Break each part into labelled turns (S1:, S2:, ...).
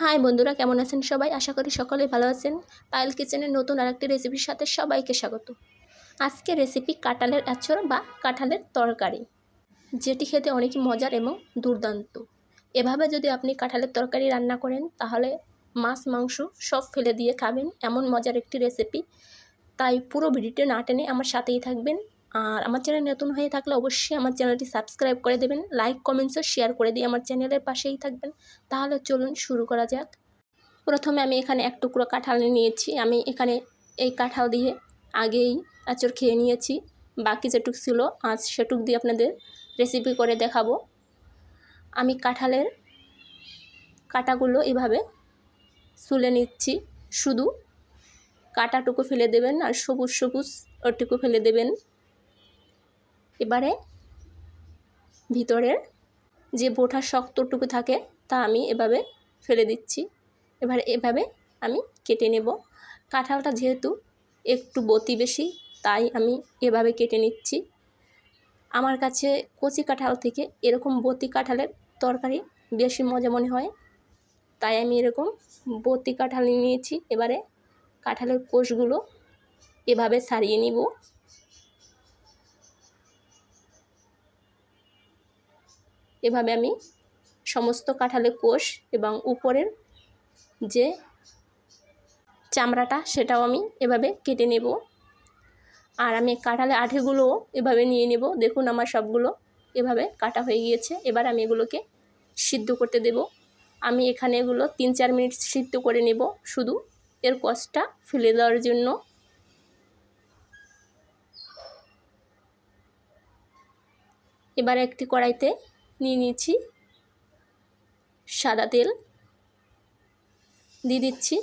S1: High বন্ধুরা, কেমন আছেন সবাই? আশা করি সকলেই ভালো আছেন। পায়েল কিচেনের নতুন আরেকটি রেসিপির সাথে সবাইকে স্বাগত। আজকে রেসিপি কাঁঠালের আচর বা কাঁঠালের তরকারি, যেটি খেতে অনেকই মজার এবং দুর্দান্ত। এভাবে যদি আপনি কাঁঠালের তরকারি রান্না করেন, তাহলে মাছ, মাংস সব ফেলে দিয়ে খাবেন। এমন মজার একটি রেসিপি তাই পুরো ভিডিওটি না টেনে আমার সাথেই থাকবেন। আর আমার চ্যানেল নতুন হয়ে থাকলে অবশ্যই আমার চ্যানেলটি সাবস্ক্রাইব করে দেবেন, লাইক কমেন্টস ও শেয়ার করে দিয়ে আমার চ্যানেলের পাশেই থাকবেন। তাহলে চলুন শুরু করা যাক। প্রথমে আমি এখানে এক টুকরো কাঁঠাল নিয়েছি, আমি এখানে এই কাঁঠাল দিয়ে আগেই আচর খেয়ে নিয়েছি। বাকি যেটুক ছিল, আজ সেটুক দিয়ে আপনাদের রেসিপি করে দেখাবো। আমি কাঁঠালের কাটাগুলো এভাবে সুলে নিচ্ছি, শুধু কাটাটুকু ফেলে দেবেন আর সবুজ সবুজ ওটুকু ফেলে দেবেন। এবারে ভিতরের যে বোঠা শক্তটুকু থাকে, তা আমি এভাবে ফেলে দিচ্ছি। এবারে এভাবে আমি কেটে নেব। কাঁঠালটা যেহেতু একটু বতি বেশি, তাই আমি এভাবে কেটে নিচ্ছি। আমার কাছে কচি কাঁঠাল থেকে এরকম বতি কাঁঠালের তরকারি বেশি মজা মনে হয়। তাই আমি এরকম বতি কাঁঠাল নিয়েছি। এবারে কাঁঠালের কোষগুলো এভাবে সারিয়ে নিব। এভাবে আমি সমস্ত কাঁঠালের কোষ এবং উপরের যে চামড়াটা, সেটাও আমি এভাবে কেটে নেব। আর আমি কাঁঠালে আঠেগুলোও এভাবে নিয়ে নেব। দেখুন আমার সবগুলো এভাবে কাটা হয়ে গিয়েছে। এবার আমি এগুলোকে সিদ্ধ করতে দেব। আমি এখানে এগুলো তিন চার মিনিট সিদ্ধ করে নেব। শুধু এর কষটা ফেলে দেওয়ার জন্য। এবার একটি কড়াইতে নিয়ে নিয়েছি। সাদা তেল দিয়ে দিচ্ছি।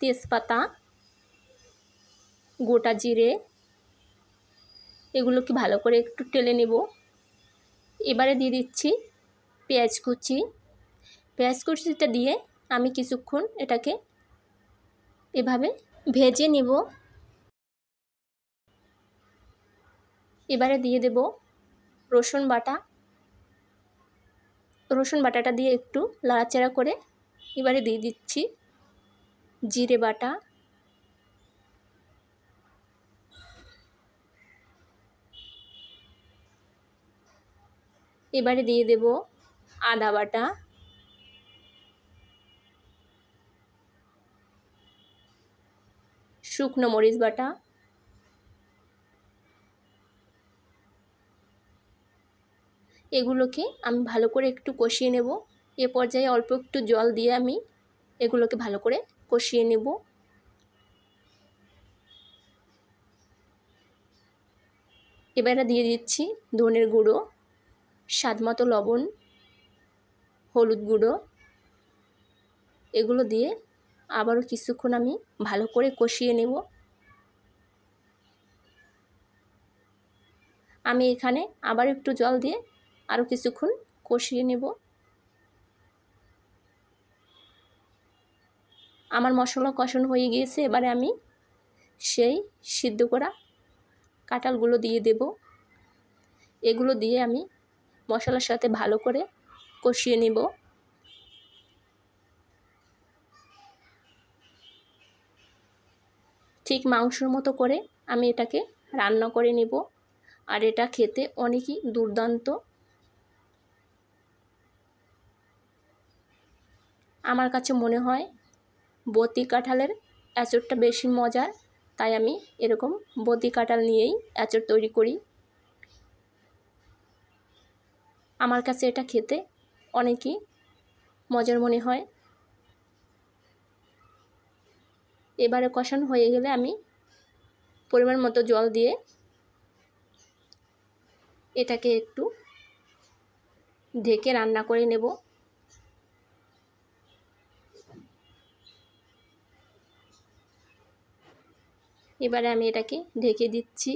S1: তেজপাতা, গোটা জিরে, এগুলোকে ভালো করে একটু টেলে নেব। এবারে দিয়ে দিচ্ছি পেঁয়াজ কুচি। পেঁয়াজ কুচিটা দিয়ে আমি কিছুক্ষণ এটাকে এভাবে ভেজে নেব। এবারে দিয়ে দেব রসুন বাটা। রসুন বাটাটা দিয়ে একটু লাড়াচাড়া করে এবারে দিয়ে দিচ্ছি জিরে বাটা। এবারে দিয়ে দেব আদা বাটা। শুকনো মরিচ বাটা। এগুলোকে আমি ভালো করে একটু কষিয়ে নেব। এ পর্যায়ে অল্প একটু জল দিয়ে আমি এগুলোকে ভালো করে কষিয়ে নেব। এবারে দিয়ে দিচ্ছি ধনের গুঁড়ো স্বাদ মতো লবণ, হলুদ গুঁড়ো। এগুলো দিয়ে আবারও কিছুক্ষণ আমি ভালো করে কষিয়ে নেব। আমি এখানে আবার একটু জল দিয়ে আরও কিছুক্ষণ কষিয়ে নেব। আমার মশলা কষণ হয়ে গিয়েছে, এবারে আমি সেই সিদ্ধ করা কাঁঠালগুলো দিয়ে দেব। এগুলো দিয়ে আমি মশলার সাথে ভালো করে কষিয়ে নেব। ঠিক মাংসর মতো করে আমি এটাকে রান্না করে নেব। আর এটা খেতে অনেকই দুর্দান্ত আমার কাছে মনে হয় বতি কাঁঠালের এঁচড়টা বেশি মজার, তাই আমি এরকম বতি কাঁঠাল নিয়েই এঁচড় তৈরি করি। আমার কাছে এটা খেতে অনেকই মজার মনে হয়। এবারে কষানো হয়ে গেলে আমি পরিমাণ মতো জল দিয়ে এটাকে একটু ঢেকে রান্না করে নেব। এবারে আমি এটাকে ঢেকে দিচ্ছি।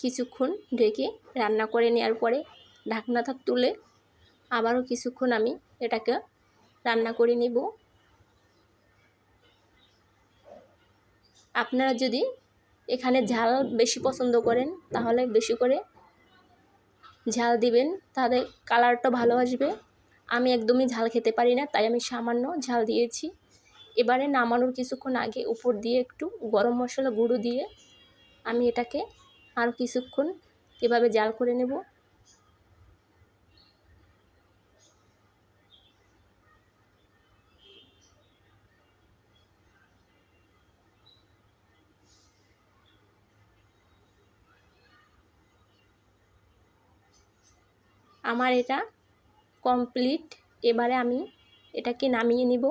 S1: কিছুক্ষণ ঢেকে রান্না করে নেওয়ার পরে ঢাকনাটা তুলে আবারও কিছুক্ষণ আমি এটাকে রান্না করে নেব। আপনারা যদি এখানে ঝাল বেশি পছন্দ করেন, তাহলে বেশি করে ঝাল দিবেন, তাহলে কালারটা ভালো আসবে। আমি একদমই ঝাল খেতে পারি না, তাই আমি সামান্য ঝাল দিয়েছি। এবারে নামানোর কিছুক্ষণ আগে উপর দিয়ে একটু গরম মশলা গুঁড়ো দিয়ে আমি এটাকে আরও কিছুক্ষণ এভাবে জাল করে নেব। আমার এটা কমপ্লিট। এবারে আমি এটাকে নামিয়ে নিব।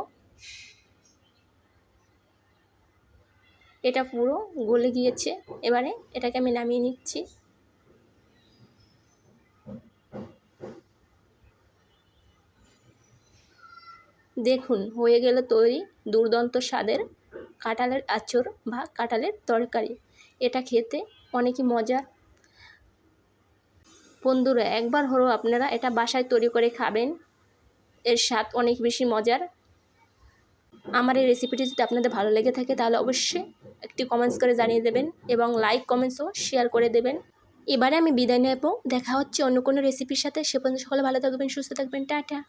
S1: এটা পুরো গলে গিয়েছে। এবারে এটাকে আমি নামিয়ে নিচ্ছি। দেখুন, হয়ে গেল তৈরি দুর্দান্ত স্বাদের কাঁঠালের আঁচড় বা কাঁঠালের তরকারি। এটা খেতে অনেকই মজার বন্ধুরা, একবার হলো আপনারা এটা বাসায় তৈরি করে খাবেন। এর স্বাদ অনেক বেশি মজার। আমার এই রেসিপিটি যদি আপনাদের ভালো লেগে থাকে তাহলে অবশ্যই একটি কমেন্টস করে জানিয়ে দেবেন এবং লাইক কমেন্টসও শেয়ার করে দেবেন। এবারে আমি বিদায় নেব। দেখা হচ্ছে অন্য কোনো রেসিপির সাথে। সে পর্যন্ত সকলে ভালো থাকবেন, সুস্থ থাকবেন। টাটা।